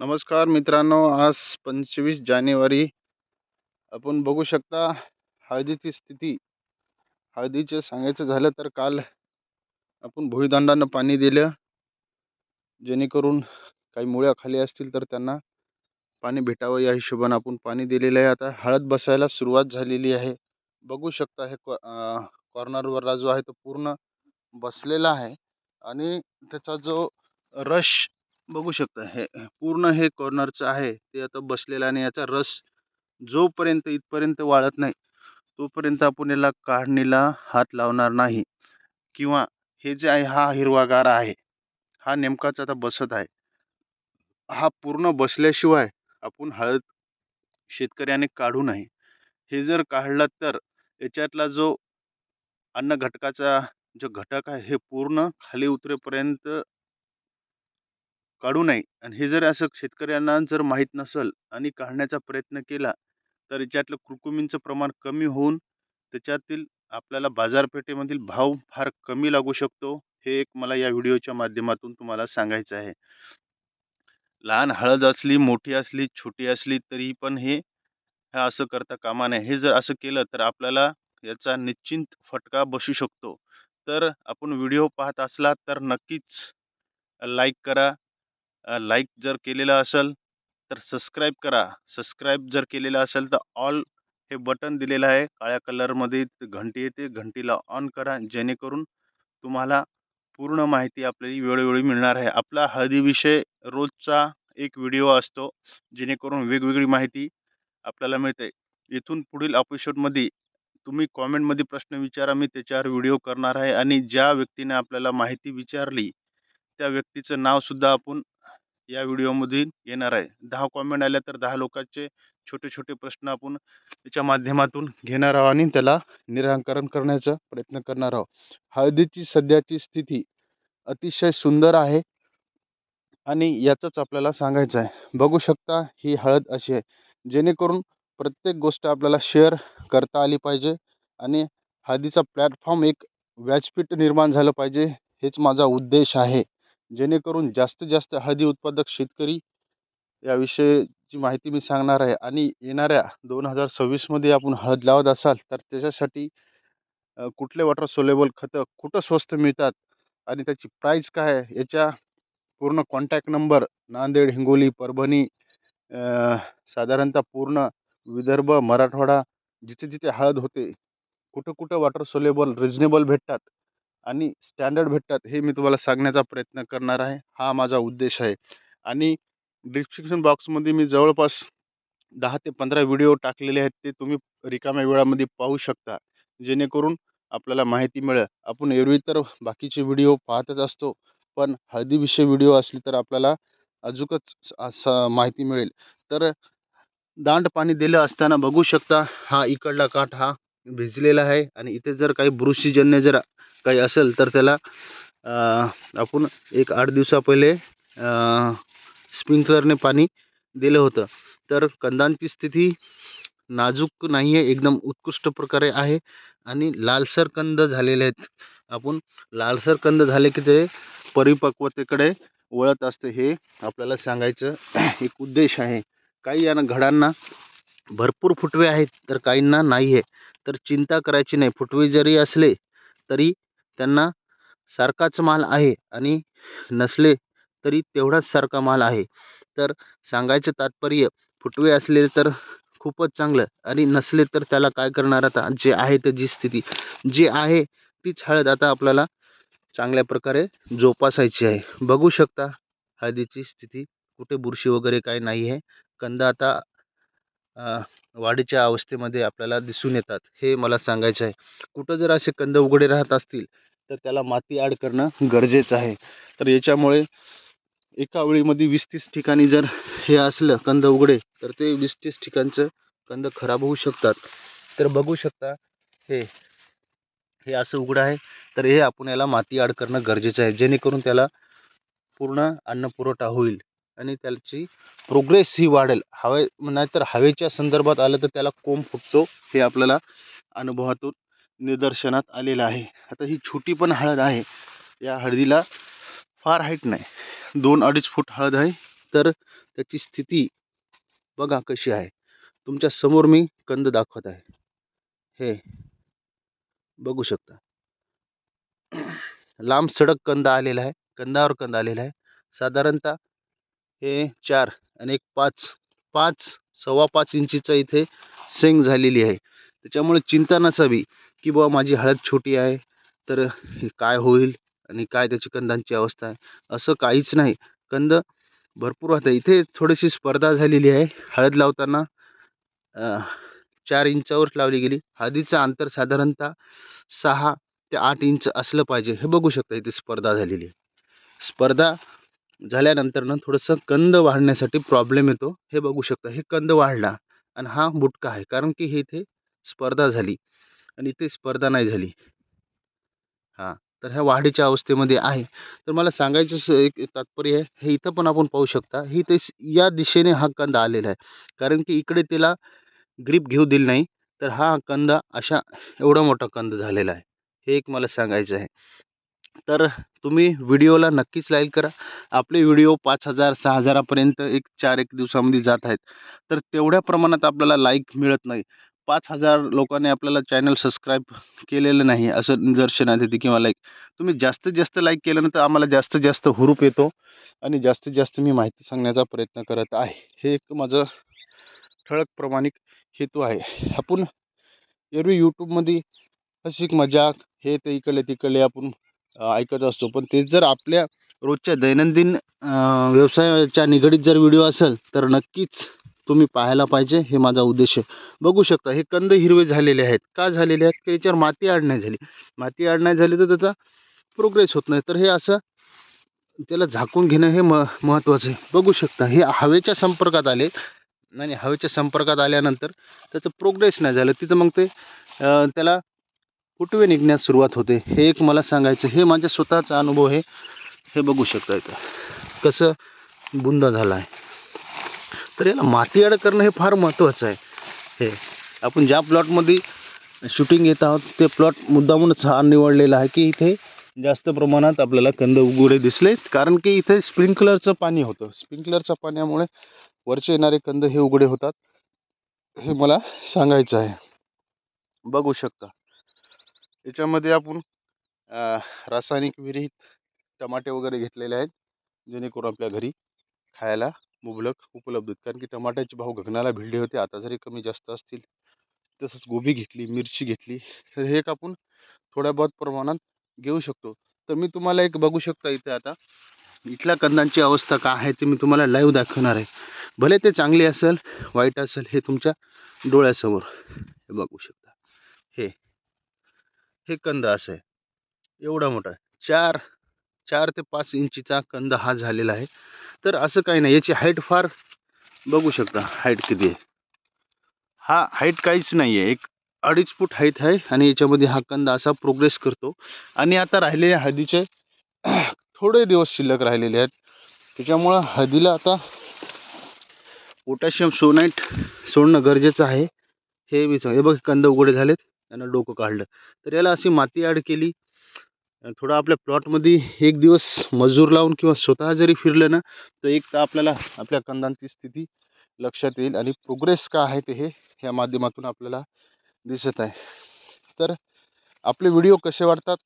नमस्कार मित्रांनो आज पंचवीस जानेवारी. आपण बघू शकता हळदीची स्थिती. हळदीचे सांगायचं झालं तर काल आपण भुईदंडानं पाणी दिलं. जेणेकरून काही मुळ्या खाली असतील तर त्यांना पाणी भेटावं. या हिशोबानं आपण पाणी दिलेलं आहे. आता हळद बसायला सुरुवात झालेली आहे. बघू शकता हे कॉ कॉर्नरवरला जो आहे तो पूर्ण बसलेला आहे. आणि त्याचा जो रश बघू शकता. हे पूर्ण हे कॉर्नरचं आहे ते आता बसलेलं आणि याचा रस जोपर्यंत इथपर्यंत वाळत नाही तोपर्यंत आपण याला काढणीला हात लावणार नाही किंवा हे जे आहे हा हिरवागार आहे हा नेमकाच आता बसत आहे. हा पूर्ण बसल्याशिवाय आपण हळद शेतकऱ्याने काढू नाही. हे जर काढलं तर याच्यातला जो अन्न घटकाचा जो घटक आहे हे पूर्ण खाली उतरेपर्यंत काढू नये. आणि हे जर असं शेतकऱ्यांना जर माहीत नसेल आणि काढण्याचा प्रयत्न केला तर याच्यातलं कुरकुमींचं प्रमाण कमी होऊन त्याच्यातील आपल्याला बाजारपेठेमधील भाव फार कमी लागू शकतो हे एक मला या व्हिडिओच्या माध्यमातून तुम्हाला सांगायचं आहे. लहान हळद असली मोठी असली छोटी असली तरी पण हे हे असं करता कामा नये. हे जर असं केलं तर आपल्याला याचा निश्चिंत फटका बसू शकतो. तर आपण व्हिडिओ पाहत असला तर नक्कीच लाईक करा लाईक जर केलेलं असेल तर सबस्क्राईब करा. सबस्क्राईब जर केलेलं असेल तर ऑल हे बटन दिलेलं आहे. काळ्या कलरमध्ये घंटी येते. घंटीला ऑन करा. जेणेकरून तुम्हाला पूर्ण माहिती आपल्याला वेळोवेळी मिळणार आहे. आपला हळदीविषय रोजचा एक व्हिडिओ असतो जेणेकरून वेगवेगळी माहिती आपल्याला मिळते. इथून पुढील एपिसोडमध्ये तुम्ही कॉमेंटमध्ये प्रश्न विचारा. मी त्याच्यावर व्हिडिओ करणार आहे आणि ज्या व्यक्तीने आपल्याला माहिती विचारली त्या व्यक्तीचं नावसुद्धा आपण या व्हिडिओमध्ये येणार आहे. दहा कॉमेंट आल्या तर दहा लोकांचे छोटे छोटे प्रश्न आपण त्याच्या माध्यमातून घेणार आहोत आणि त्याला निराकरण करण्याचा प्रयत्न करणार आहोत. हळदीची सध्याची स्थिती अतिशय सुंदर आहे आणि याचंच आपल्याला सांगायचं आहे. बघू शकता ही हळद अशी आहे. जेणेकरून प्रत्येक गोष्ट आपल्याला शेअर करता आली पाहिजे आणि हळदीचा प्लॅटफॉर्म एक व्यासपीठ निर्माण झालं पाहिजे हेच माझा उद्देश आहे. जेणेकरून जास्तीत जास्त हळदी उत्पादक शेतकरी याविषयीची माहिती मी सांगणार आहे. आणि येणाऱ्या दोन हजार सव्वीसमध्ये आपण हळद लावत असाल तर त्याच्यासाठी कुठले वॉटर सोलेबल खतं कुठं स्वस्त मिळतात आणि त्याची प्राईस काय आहे याच्या पूर्ण कॉन्टॅक्ट नंबर नांदेड हिंगोली परभणी साधारणतः पूर्ण विदर्भ मराठवाडा जिथे जिथे हळद होते कुठं कुठं वॉटर सोलेबल रिजनेबल भेटतात. आणि स्टँडर्ड भेटतात हे मी तुम्हाला सांगण्याचा प्रयत्न करणार आहे. हा माझा उद्देश आहे. आणि डिस्क्रिप्शन बॉक्समध्ये मी जवळपास दहा ते पंधरा व्हिडिओ टाकलेले आहेत ते तुम्ही रिकाम्या वेळामध्ये पाहू शकता. जेणेकरून आपल्याला माहिती मिळेल. आपण एरवी तर बाकीचे व्हिडिओ पाहतच असतो पण हळदीविषयी व्हिडिओ असली तर आपल्याला अजूकच असं माहिती मिळेल. तर दांड पाणी दिलं असताना बघू शकता हा इकडला काठ हा भिजलेला आहे आणि इथे जर काही बुरशीजन्य जर काही असेल तर त्याला आपण एक आठ दिवसा पहिले स्प्रिंकलरने पाणी दिलं होतं. तर कंदांची स्थिती नाजूक नाही आहे एकदम उत्कृष्ट प्रकारे आहे आणि लालसर कंद झालेले आहेत. आपण लालसर कंद झाले की ते परिपक्वतेकडे वळत असते हे आपल्याला सांगायचं एक उद्देश आहे. काही या घडांना भरपूर फुटवे आहेत तर काहींना नाही आहे तर चिंता करायची नाही. फुटवे जरी असले तरी त्यांना सारखाच माल आहे आणि नसले तरी तेवढाच सारखा माल आहे. तर सांगायचं तात्पर्य फुटवे असले तर खूपच चांगलं आणि नसले तर त्याला काय करणार आता? जे आहे त्याची स्थिती. जी आहे तीच हळद आता आपल्याला चांगल्या प्रकारे जोपासायची आहे. बघू शकता हळदीची स्थिती कुठे बुरशी वगैरे काय नाही आहे. कंद आता वाढीच्या अवस्थेमध्ये आपल्याला दिसून येतात. हे मला सांगायचं आहे. कुठं जर असे कंद उघडे राहत असतील तर त्याला माती ॲड करणं गरजेचं आहे. तर याच्यामुळे एका वेळीमध्ये वीस तीस ठिकाणी जर हे असलं कंद उघडे तर ते वीस तीस ठिकाणचं कंद खराब होऊ शकतात. तर बघू शकता हे हे असं उघडं आहे. तर हे आपण याला माती आड करणं गरजेचं आहे. जेणेकरून त्याला पूर्ण अन्न पुरवठा होईल आणि त्याची प्रोग्रेस ही वाढेल. हवे नाहीतर हवेच्या संदर्भात आलं तर त्याला कोंब फुटतो हे आपल्याला अनुभवातून निदर्शनात आलेलं आहे. आता ही छोटी पण हळद आहे. या हळदीला फार हाईट नाही. दोन अडीच फूट हळद आहे. तर त्याची स्थिती बघा कशी आहे. तुमच्यासमोर मी कंद दाखवत आहे. हे बघू शकता. लांब सडक कंद आलेला आहे. कंदावर कंद आलेला आहे. साधारणतः हे चार आणि एक पाच पाच सव्वा पाच इंचीचं इथे सेंग झालेली आहे. त्याच्यामुळे चिंता नसावी. की बुवा माझी हळद छोटी आहे तर हे काय होईल आणि काय त्याची कंदांची अवस्था आहे असं काहीच नाही. कंद भरपूर राहतं इथे थोडीशी स्पर्धा झालेली आहे. हळद लावताना चार इंचावर लावली गेली. हळदीचं अंतर साधारणतः सहा ते आठ इंच असलं पाहिजे. हे बघू शकता इथे स्पर्धा झालेली आहे. स्पर्धा झाल्यानंतरनं थोडंसं कंद वाढण्यासाठी प्रॉब्लेम येतो. हे बघू शकता. हे कंद वाढला आणि हा बुटका आहे. कारण की हे इथे स्पर्धा झाली. आणि इथे स्पर्धा नाही झाली. हां तर ह्या वाढीच्या अवस्थेमध्ये आहे. तर मला सांगायचं एक तात्पर्य आहे हे इथं पण आपण पाहू शकता ही ते या दिशेने हा कंदा आलेला आहे. कारण की इकडे त्याला ग्रीप घेऊ दिली नाही तर हा कंदा अशा एवढा मोठा कंद झालेला आहे. हे एक मला सांगायचं आहे. तर तुम्ही व्हिडिओला नक्कीच लाईक करा. आपले व्हिडिओ पाच हजार सहा हजारापर्यंत एक चार एक दिवसामध्ये जात आहेत. तर तेवढ्या प्रमाणात आपल्याला लाईक मिळत नाही. पाच हजार लोकांनी आपल्याला चॅनल सबस्क्राईब केलेलं नाही असं निदर्शनात येते किंवा लाईक तुम्ही जास्तीत जास्त लाईक केलं ना तर आम्हाला जास्तीत जास्त हुरूप येतो आणि जास्तीत जास्त मी माहिती सांगण्याचा प्रयत्न करत आहे. हे एक माझं ठळक प्रमाणिक हेतू आहे. आपण एरवी यूट्यूबमध्ये हसिक मजाक हे ते इकडले तिकडले आपण ऐकत असतो. पण ते जर आपल्या रोजच्या दैनंदिन व्यवसायाच्या निगडीत जर व्हिडिओ असेल तर नक्कीच तुम्ही पाहायला पाहिजे हे माझा उद्देश आहे. बघू शकता हे कंद हिरवे झालेले आहेत. का झालेले आहेत? की याच्यावर माती आड नाही झाली. माती आड नाही झाली तर त्याचा प्रोग्रेस होत नाही. तर हे असं त्याला झाकून घेणं हे म महत्त्वाचं आहे. बघू शकता हे हवेच्या संपर्कात आले आणि हवेच्या संपर्कात आल्यानंतर त्याचं प्रोग्रेस नाही झालं. तिथं मग ते त्याला फुटवे निघण्यास सुरुवात होते. हे एक मला सांगायचं हे माझ्या स्वतःचा अनुभव आहे. हे बघू शकता इथं कसं बुंदा झाला आहे तर याला माती अड करणं हे फार महत्त्वाचं आहे. हे आपण ज्या प्लॉटमध्ये शूटिंग घेत आहोत ते प्लॉट मुद्दामूनच हा निवडलेला आहे की इथे जास्त प्रमाणात आपल्याला कंद उघडे दिसले कारण की इथे स्प्रिंकलरचं पाणी होतं. स्प्रिंकलरच्या पाण्यामुळे वरचे येणारे कंद हे उघडे होतात. हे मला सांगायचं आहे. बघू शकता. याच्यामध्ये आपण रासायनिक विरहित टमाटे वगैरे घेतलेले आहेत जेणेकरून आपल्या घरी खायला मुबलक उपलब्ध आहेत. कारण की टमाट्याचे भाव गगनाला भिडले होते. आता जरी कमी जास्त असतील तसंच गोबी घेतली मिरची घेतली तर हे एक आपण थोड्या बहुत प्रमाणात घेऊ शकतो. तर मी तुम्हाला एक बघू शकता इथे आता इथल्या कंदांची अवस्था काय आहे ते मी तुम्हाला लाईव्ह दाखवणार आहे. भले ते चांगले असेल वाईट असेल हे तुमच्या डोळ्यासमोर हे बघू शकता. हे हे कंद असं आहे. एवढा मोठा चार चार ते पाच इंचीचा कंद हा झालेला आहे. तर असं काही नाही. याची हाईट फार बघू शकता. हाईट किती आहे? हा हाईट काहीच नाही आहे एक अडीच फूट हाईट आहे आणि याच्यामध्ये हा कंद असा प्रोग्रेस करतो. आणि आता राहिलेल्या हळदीचे थोडे दिवस शिल्लक राहिलेले आहेत. त्याच्यामुळं हळदीला आता पोटॅशियम सोनाईट सोडणं गरजेचं आहे. हे मी सांग हे बघ कंद उघडे झालेत. त्यांना डोकं काढलं. तर याला अशी माती ॲड केली. थोडं आपल्या प्लॉटमध्ये एक दिवस मजूर लावून किंवा स्वतः जरी फिरलं ना तर एक तर आपल्याला आपल्या कंदांची स्थिती लक्षात येईल आणि प्रोग्रेस का आहे ते हे ह्या माध्यमातून आपल्याला दिसत आहे. तर आपले व्हिडिओ कसे वाटतात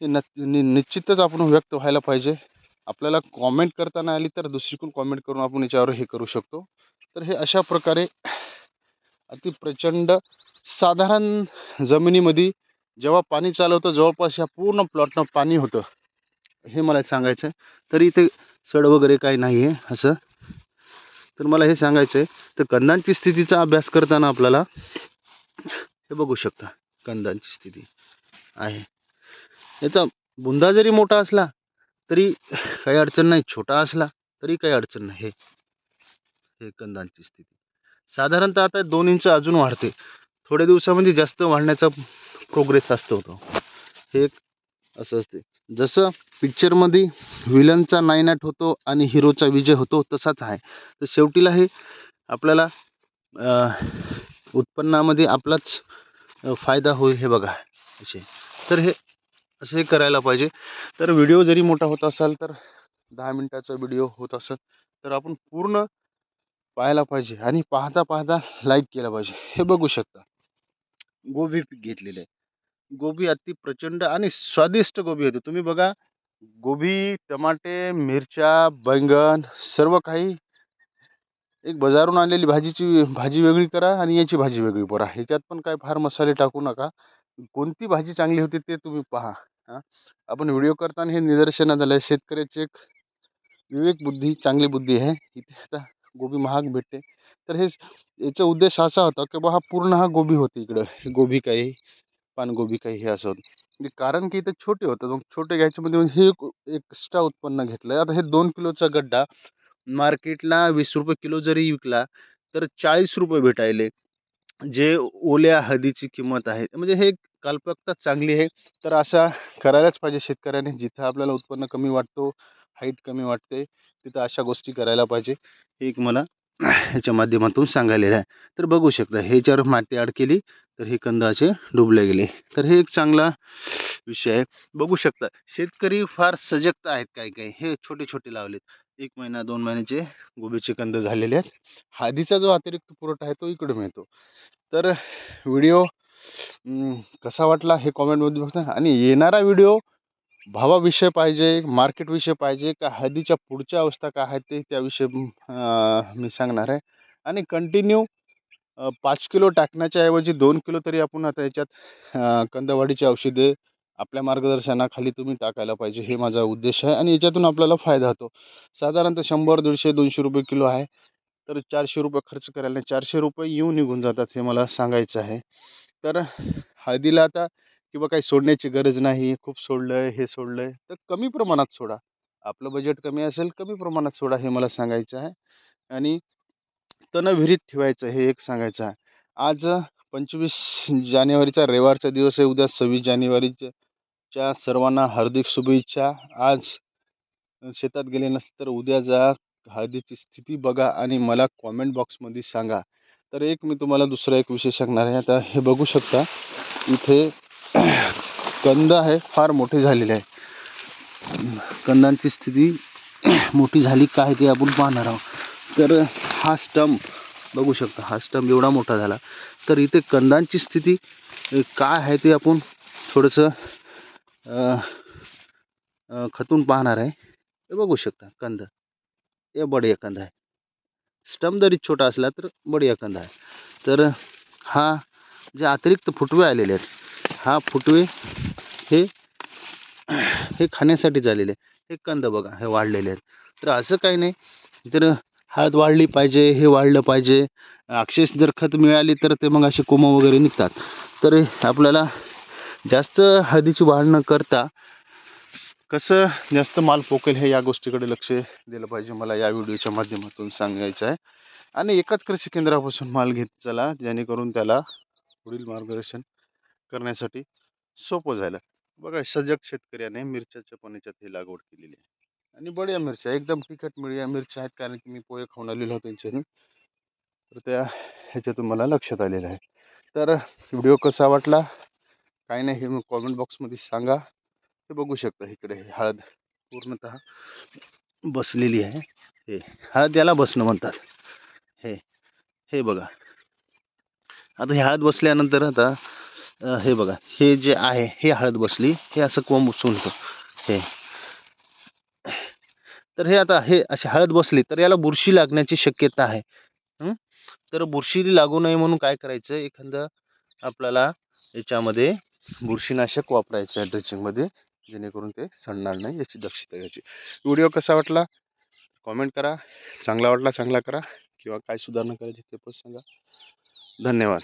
हे न नि निश्चितच आपण व्यक्त व्हायला पाहिजे. आपल्याला कॉमेंट करताना आली तर दुसरीकडून कॉमेंट करून आपण याच्यावर हे करू शकतो. तर हे अशा प्रकारे अति प्रचंड साधारण जमिनीमध्ये जेव्हा पाणी चालू होतं जवळपास ह्या पूर्ण प्लॉटनं पाणी होतं. हे मला सांगायचं आहे तरी इथे सड वगैरे काही नाही आहे असं. तर मला हे सांगायचं आहे तर कंदांची स्थितीचा अभ्यास करताना आपल्याला हे बघू शकता. कंदांची स्थिती आहे. याचा बुंदा जरी मोठा असला तरी काही अडचण नाही. छोटा असला तरी काही अडचण नाही. हे हे कंदांची स्थिती. साधारणतः आता दोन इंच अजून वाढते. थोड्या दिवसामध्ये जास्त वाढण्याचा प्रोग्रेस असतो तो. हे एक असं असते. जसं पिक्चरमध्ये विलनचा नायनाट होतो आणि हिरोचा विजय होतो तसाच आहे. तर शेवटीला हे आपल्याला उत्पन्नामध्ये आपलाच फायदा होईल हे बघा. असे. तर हे असं हे करायला पाहिजे. तर व्हिडिओ जरी मोठा होत असाल तर दहा मिनटाचा व्हिडिओ होत असेल तर आपण पूर्ण पाहायला पाहिजे. आणि पाहता पाहता लाईक केला पाहिजे. हे बघू शकता. गोबी पीक घेतलेलं आहे. गोबी अति प्रचंड आणि स्वादिष्ट गोबी होती. तुम्ही बघा गोबी टमाटे मिरच्या बैंगन सर्व काही एक बाजारून आणलेली भाजीची भाजी वेगळी करा आणि याची भाजी वेगळी करा ह्याच्यात पण काय फार मसाले टाकू नका. कोणती भाजी चांगली होती ते तुम्ही पहा. हां? आपण व्हिडिओ करताना हे निदर्शनात झालं आहे शेतकऱ्याची एक विवेक बुद्धी चांगली बुद्धी आहे. इथे आता गोबी महाग भेटते. तर हे याचा उद्देश असा होता की बा हा पूर्ण हा गोबी होती इकडं. गोबी काही पानगोबी काही हे असं म्हणजे कारण की इथं छोटे होतं. मग छोटे घ्यायच्यामध्ये हे एक एक्स्ट्रा उत्पन्न घेतलं आता हे दोन किलोचा गड्डा मार्केटला वीस रुपये किलो जरी विकला तर चाळीस रुपये भेटायले. जे ओल्या हळदीची किंमत आहे. म्हणजे हे कल्पकता चांगली आहे. तर असा करायलाच पाहिजे शेतकऱ्याने. जिथं आपल्याला उत्पन्न कमी वाटतो हाईट कमी वाटते तिथं अशा गोष्टी करायला पाहिजे. हे एक मला ह्याच्या माध्यमातून सांगायलेलं आहे. तर बघू शकता ह्याच्यावर माती आड केली तर हे कंद असे डुबले गेले. तर हे एक चांगला विषय आहे. बघू शकता शेतकरी फार सजगता आहेत काही काही. हे छोटे छोटे लावलेत. एक महिना दोन महिन्याचे गोबीचे कंद झालेले आहेत. हळदीचा जो अतिरिक्त पुरवठा आहे तो इकडे मिळतो. तर व्हिडिओ कसा वाटला हे कॉमेंटमध्ये बघता आणि येणारा व्हिडिओ भावाविषय पाहिजे मार्केटविषय पाहिजे का हळदीच्या पुढच्या अवस्था काय आहेत ते त्याविषयी मी सांगणार आहे. आणि कंटिन्यू पाच किलो टाकण्याच्या ऐवजी दोन किलो तरी आपण आता याच्यात कंदवाडीची औषधे आपल्या मार्गदर्शनाखाली तुम्ही टाकायला पाहिजे हे माझा उद्देश आहे आणि याच्यातून आपल्याला फायदा होतो. साधारणतः शंभर दीडशे दोनशे रुपये किलो आहे तर चारशे रुपये खर्च करायला नाही चारशे रुपये येऊन निघून जातात हे मला सांगायचं आहे. तर हळदीला आता किंवा काही सोडण्याची गरज नाही खूप सोडलं आहे हे सोडलं आहे तर कमी प्रमाणात सोडा. आपलं बजेट कमी असेल कमी प्रमाणात सोडा हे मला सांगायचं आहे. आणि तण विहिरीत ठेवायचं हे एक सांगायचं आहे. आज पंचवीस जानेवारीचा रविवारचा दिवस आहे. उद्या सव्वीस जानेवारीच्या च्या सर्वांना हार्दिक शुभेच्छा. आज शेतात गेले नसते तर उद्या जा. हळदीची स्थिती बघा आणि मला कॉमेंट बॉक्समध्ये सांगा. तर एक मी तुम्हाला दुसरा एक विषय सांगणार आहे. आता हे बघू शकता इथे कंद आहे फार मोठे झालेले आहे. कंदांची स्थिती मोठी झाली काय ते आपण पाहणार आहोत. तर हा स्टंप बघू शकता हा स्टंप एवढा मोठा झाला. तर इथे कंदांची स्थिती काय आहे ते आपण थोडंसं खतून पाहणार आहे. हे बघू शकता कंद. हे बढिया कंद आहे. स्टंप जरी छोटा असला तर बढिया कंद आहे. तर हा जे अतिरिक्त फुटवे आलेले आहेत हा फुटवे हे हे खाण्यासाठी झालेले हे कंद बघा हे वाढलेले आहेत. तर असं काही नाही. तर हळद वाढली पाहिजे हे वाढलं पाहिजे. अक्षेस जर खत मिळाली तर ते मग असे कोमं वगैरे निघतात. तर आपल्याला जास्त हळदीची वाढ न करता कसं जास्त माल पोकेल हे या गोष्टीकडे लक्ष दिलं पाहिजे मला या व्हिडिओच्या माध्यमातून सांगायचं आहे. आणि एकाच कृषी केंद्रापासून माल घेत चला जेणेकरून त्याला पुढील मार्गदर्शन करण्यासाठी सोपं झालं बघा सजग शेतकऱ्याने मिरच्याच्या पाण्याच्यात ही लागवड केलेली आहे. आणि बढिया मिरच्या एकदम तिखट मिळ्या मिरच्या आहेत कारण की मी पोहे खाऊन आलेलो होतो त्यांच्यातून तर त्या ह्याच्यातून मला लक्षात आलेलं आहे. तर व्हिडिओ कसा वाटला? काय नाही हे मग कॉमेंट बॉक्समध्ये सांगा. ते बघू शकता इकडे हे हळद पूर्णत बसलेली आहे. हे हळद याला बसणं म्हणतात. हे हे बघा. आता हे हळद बसल्यानंतर आता हे बघा. हे जे आहे हे हळद बसली. हे असं कोंब उचलतं हे. तर हे आता हे अशी हळद बसली तर याला बुरशी लागण्याची शक्यता आहे. तर बुरशी लागू नये म्हणून काय करायचं? एखादं आपल्याला याच्यामध्ये बुरशीनाशक वापरायचं आहे ड्रेचिंगमध्ये जेणेकरून ते सडणार नाही याची दक्षता घ्यायची. व्हिडिओ कसा वाटला? कॉमेंट करा. चांगला वाटला चांगला करा. किंवा काय सुधारणा करायची ते पण सांगा. धन्यवाद.